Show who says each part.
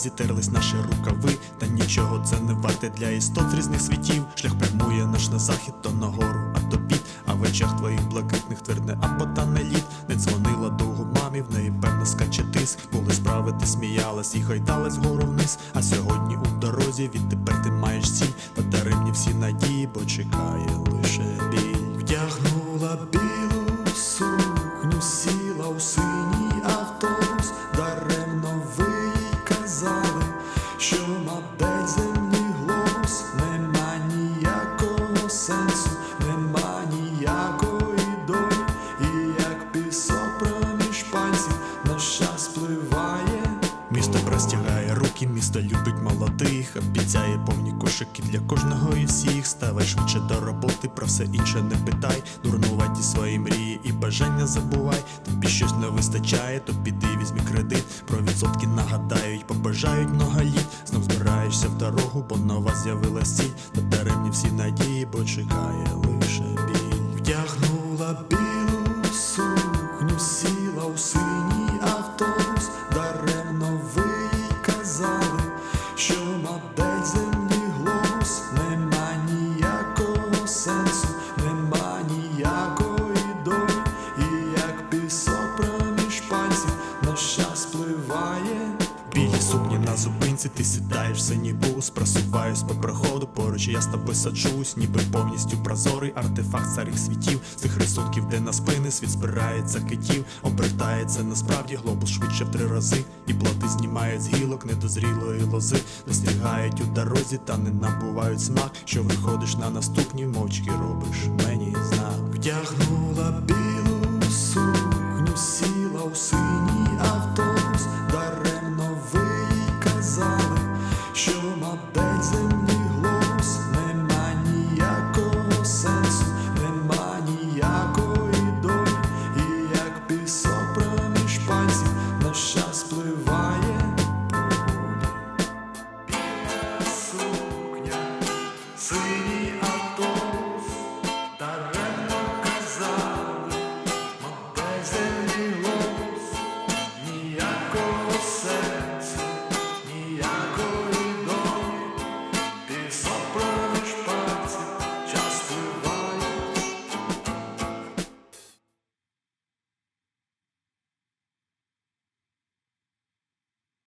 Speaker 1: розітерлись наші рукави, та нічого це не варте для істот різних світів. Шлях прямує наш на захід, то нагору, а то під. А в очах твоїх блакитних твердне або та не лід. Не дзвонила довго мамі, в неї певно скаче тиск. Були справи, ти сміялась і гойдалась вгору вниз. А сьогодні у дорозі відтепер ти маєш ціль. Подари всі надії, бо чекає лише біль. Вдягнула білу сенсу, нема ніякої долі, і як пісок проміж пальців наш час спливає. Місто простягає руки, місто любить молодих, обіцяє повні кошики для кожного і всіх. Ставай швидше до роботи, про все інше не питай. Дурнуваті свої мрії і бажання забувай. Тобі щось не вистачає, то піди візьми кредит. Про відсотки нагадають, побажають много літ. Знов збираєшся в дорогу, бо нова з'явилась ціль. Та даремні всі надії, чекає лише біль. Вдягнула білу на зупинці, ти сідаєш синій бус, просуваюсь по проходу, поруч я з тобою саджусь, ніби повністю прозорий артефакт старих світів, з тих рисунків, де на спини світ збирається китів, обертається насправді глобус швидше в три рази, і плоти знімають з гілок недозрілої лози, достигають у дорозі, та не набувають смак, що виходиш на наступні, мовчки робиш мені знак. Вдягнула